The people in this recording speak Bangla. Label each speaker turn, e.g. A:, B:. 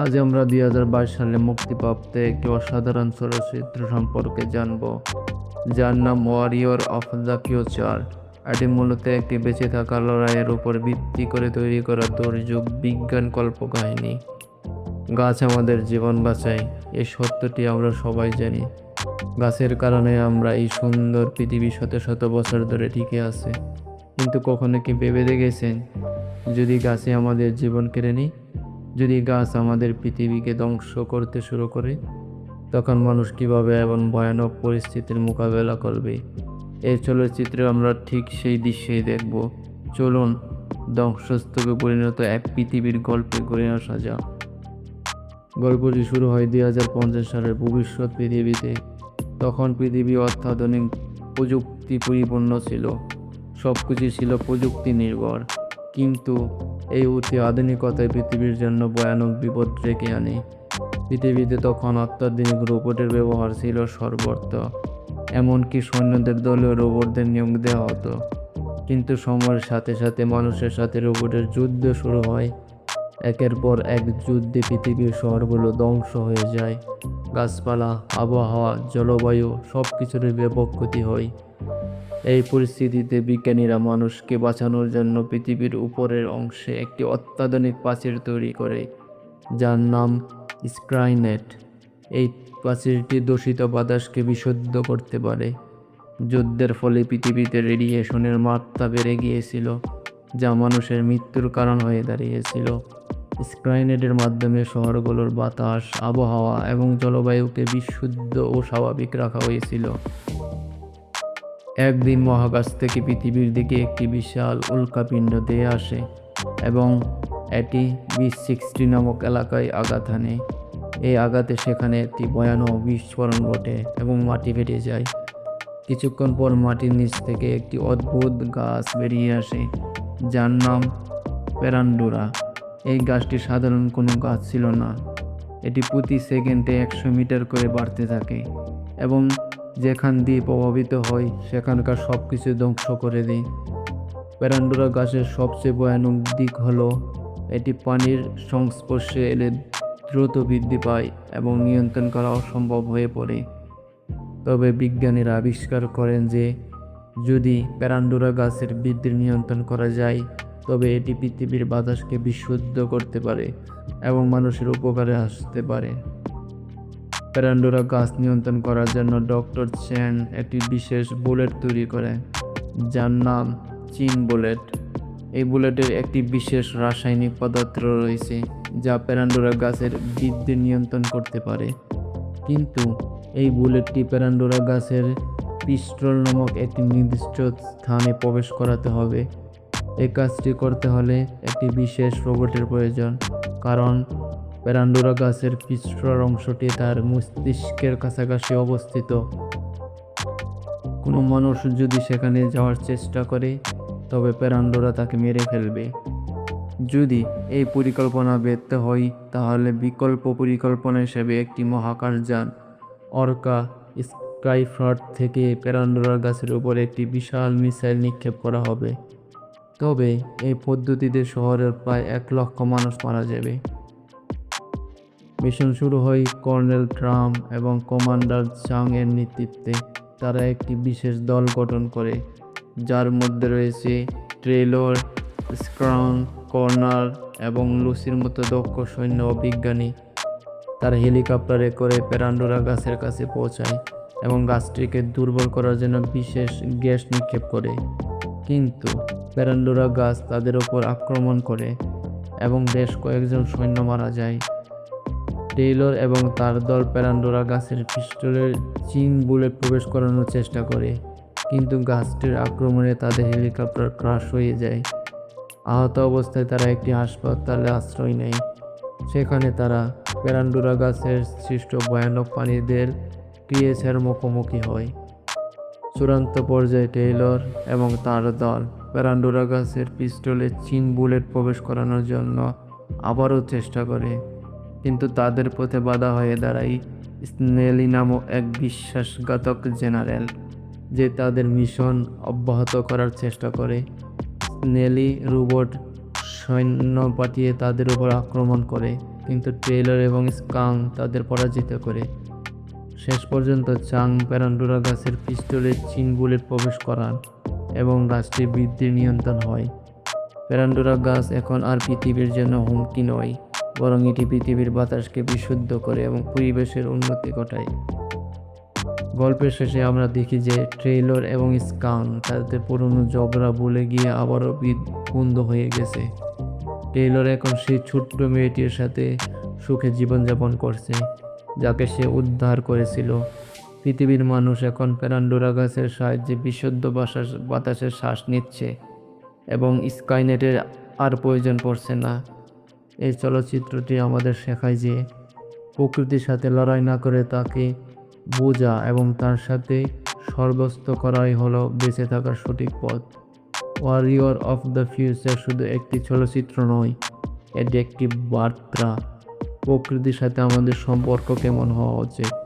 A: আজ আমরা দুই হাজার বাইশ সালে মুক্তিপ্রাপ্ত একটি অসাধারণ চলচ্চিত্র সম্পর্কে জানব, যার নাম ওয়ারিয়র অফ দ্য ফিউচার এটি মূলত একটি বেঁচে থাকা লড়াইয়ের উপর ভিত্তি করে তৈরি করা দুর্যোগ বিজ্ঞান কল্পকাহিনী। গাছ আমাদের জীবন বাঁচায়, এই সত্যটি আমরা সবাই জানি। গাছের কারণে আমরা এই সুন্দর পৃথিবী শত শত বছর ধরে টিকে আছে। কিন্তু কখনো কি ভেবে দেখেছেন, যদি গাছে আমাদের জীবন কেড়ে নিই? যদি গাছ আমাদের পৃথিবীকে ধ্বংস করতে শুরু করে, তখন মানুষ কীভাবে এমন ভয়ানক পরিস্থিতির মোকাবেলা করবে? এই চলচ্চিত্রে আমরা ঠিক সেই দৃশ্যেই দেখব। চলুন, ধ্বংসস্তূপে পরিণত এক পৃথিবীর গল্পে ঘুরে আসা যাক। গল্পটি শুরু হয় দুই হাজার পঞ্চাশ সালের ভবিষ্যৎ পৃথিবীতে। তখন পৃথিবী অত্যাধুনিক প্রযুক্তি পরিপূর্ণ ছিল। সব কিছু ছিল প্রযুক্তি নির্ভর কিন্তু এই অতি আধুনিকতায় পৃথিবীর জন্য ভয়ানক বিপদ ডেকে আনে। পৃথিবীতে তখন অত্যাধুনিক রোবটের ব্যবহার ছিল সর্বত্র এমনকি সৈন্যদের দলীয় রোবটদের নিয়োগ দেওয়া হতো। কিন্তু সময়ের সাথে সাথে মানুষের সাথে রোবটের যুদ্ধ শুরু হয়। একের পর এক যুদ্ধে পৃথিবীর শহরগুলো ধ্বংস হয়ে যায়। গাছপালা, আবহাওয়া, জলবায়ু সব কিছুরই ব্যাপক ক্ষতি হয়। এই পরিস্থিতিতে বিজ্ঞানীরা মানুষকে বাঁচানোর জন্য পৃথিবীর উপরের অংশে একটি অত্যাধুনিক প্রাচীর তৈরি করে, যার নাম স্ক্রাইনেট। এই প্রাচীরটি দূষিত বাতাসকে বিশুদ্ধ করতে পারে। যুদ্ধের ফলে পৃথিবীতে রেডিয়েশনের মাত্রা বেড়ে গিয়েছিল। যা মানুষের মৃত্যুর কারণ হয়ে দাঁড়িয়েছিল। স্ক্রাইনেটের মাধ্যমে শহরগুলোর বাতাস, আবহাওয়া এবং জলবায়ুকে বিশুদ্ধ ও স্বাভাবিক রাখা হয়েছিল। একদিন মহাকাশ থেকে পৃথিবীর দিকে একটি বিশাল উল্কাপিণ্ড দিয়ে আসে এবং এটি বি সিক্সটি নামক এলাকায় আঘাত হানে। এই আঘাতে সেখানে একটি ভয়ানক বিস্ফোরণ ঘটে এবং মাটি ফেটে যায়। কিছুক্ষণ পর মাটির নিচ থেকে একটি অদ্ভুত গাছ বেরিয়ে আসে। যার নাম প্যারান্ডুরা এই গাছটি সাধারণ কোনো গাছ ছিল না। এটি প্রতি সেকেন্ডে একশো মিটার করে বাড়তে থাকে এবং যেখান দিয়ে প্রভাবিত হয়, সেখানকার সব কিছু ধ্বংস করে দেয়। প্যারান্ডোরা গাছের সবচেয়ে ভয়ানক দিক হলো, এটি পানির সংস্পর্শে এলে দ্রুত বৃদ্ধি পায় এবং নিয়ন্ত্রণ করা অসম্ভব হয়ে পড়ে। তবে বিজ্ঞানীরা আবিষ্কার করেন যে যদি প্যারান্ডুরা গাছের বৃদ্ধি নিয়ন্ত্রণ করা যায়, তবে এটি পৃথিবীর বাতাসকে বিশুদ্ধ করতে পারে এবং মানুষের উপকারে আসতে পারে। প্যারান্ডোরা গাছ নিয়ন্ত্রণ করার জন্য ডক্টর চ্যান একটি বিশেষ বুলেট তৈরি করে, যার নাম চিন বুলেট। এই বুলেটের একটি বিশেষ রাসায়নিক পদার্থ রয়েছে, যা প্যারান্ডোরা গাছের বৃদ্ধি নিয়ন্ত্রণ করতে পারে। কিন্তু এই বুলেটটি প্যারান্ডোরা গাছের পিস্টল নামক একটি নির্দিষ্ট স্থানে প্রবেশ করাতে হবে। এই কাজটি করতে হলে একটি বিশেষ রোবটের প্রয়োজন, কারণ প্যারান্ডোরা গাছের পিছড়ার অংশটি তার মস্তিষ্কের কাছাকাছি অবস্থিত। কোনো মানুষ যদি সেখানে যাওয়ার চেষ্টা করে, তবে প্যারান্ডোরা তাকে মেরে ফেলবে। যদি এই পরিকল্পনা ব্যর্থ হয়, তাহলে বিকল্প পরিকল্পনা হিসেবে একটি মহাকাশ যান অর্কা স্কাইফ্রট থেকে প্যারান্ডোরা গাছের উপর একটি বিশাল মিসাইল নিক্ষেপ করা হবে। তবে এই পদ্ধতিতে শহরের প্রায় এক লক্ষ মানুষ মারা যাবে। মিশন শুরু হয় কর্নেল ট্রাম্প এবং কমান্ডার চাং এর নেতৃত্বে। তারা একটি বিশেষ দল গঠন করে, যার মধ্যে রয়েছে ট্রেলর স্ক্রাউন, কর্নার এবং লুসির মতো দক্ষ সৈন্য ও বিজ্ঞানী। তারা হেলিকপ্টারে করে প্যারান্ডোরা গাছের কাছে পৌঁছায়। এবং গাছটিকে দুর্বল করার জন্য বিশেষ গ্যাস নিক্ষেপ করে। কিন্তু প্যারান্ডোরা গাছ তাদের ওপর আক্রমণ করে এবং বেশ কয়েকজন সৈন্য মারা যায়। টেইলর এবং তার দল প্যারান্ডোরা গাছের পিস্টলের চিন বুলেট প্রবেশ করানোর চেষ্টা করে, কিন্তু গাছটির আক্রমণে তাদের হেলিকপ্টার ক্রাশ হয়ে যায়। আহত অবস্থায় তারা একটি হাসপাতালে আশ্রয় নেয়। সেখানে তারা প্যারান্ডোরা গাছের সৃষ্ট ভয়ানক প্রাণীদের ক্রিয়েছের মুখোমুখি হয়। চূড়ান্ত পর্যায়ে টেইলর এবং তার দল প্যারান্ডোরা গাছের পিস্টলে চিন বুলেট প্রবেশ করানোর জন্য আবারও চেষ্টা করে, কিন্তু তাদের পথে বাধা হয়ে দাঁড়ায় স্নেলি নামক এক বিশ্বাসঘাতক জেনারেল, যে তাদের মিশন অব্যাহত করার চেষ্টা করে। স্নেলি রোবট সৈন্য পাঠিয়ে তাদের উপর আক্রমণ করে, কিন্তু টেইলর এবং স্কাং তাদের পরাজিত করে। শেষ পর্যন্ত চাং প্যারান্ডুরা গাছের পিস্তলের চিন বুলেট প্রবেশ করান এবং গাছটি বৃদ্ধির নিয়ন্ত্রণ হয়। প্যারান্ডুরা গাছ এখন আর পৃথিবীর জন্য হুমকি নয়, বরং এটি পৃথিবীর বাতাসকে বিশুদ্ধ করে এবং পরিবেশের উন্নতি ঘটায়। গল্পের শেষে আমরা দেখি যে ট্রেইলর এবং স্কাং তাদের পুরনো জবরা বলে গিয়ে আবারও বিদ- বন্ধ হয়ে গেছে। টেইলর এখন সেই ছোট্ট মেয়েটির সাথে সুখে জীবনযাপন করছে। যাকে সে উদ্ধার করেছিল। পৃথিবীর মানুষ এখন প্যারান্ডোরা গাছের সাহায্যে বিশুদ্ধ বাতাস বাতাসের শ্বাস নিচ্ছে এবং স্কাইনেটের আর প্রয়োজন পড়ছে না। এই চলচ্চিত্রটি আমাদের শেখায় যে প্রকৃতির সাথে লড়াই না করে তাকে বোঝা এবং তার সাথে সর্বস্ত করাই হলো বেঁচে থাকার সঠিক পথ। ওয়ারিয়র অফ দ্য ফিউচার শুধু একটি চলচ্চিত্র নয়, এটি একটি বার্তা। প্রকৃতির সাথে আমাদের সম্পর্ক কেমন হওয়া উচিত?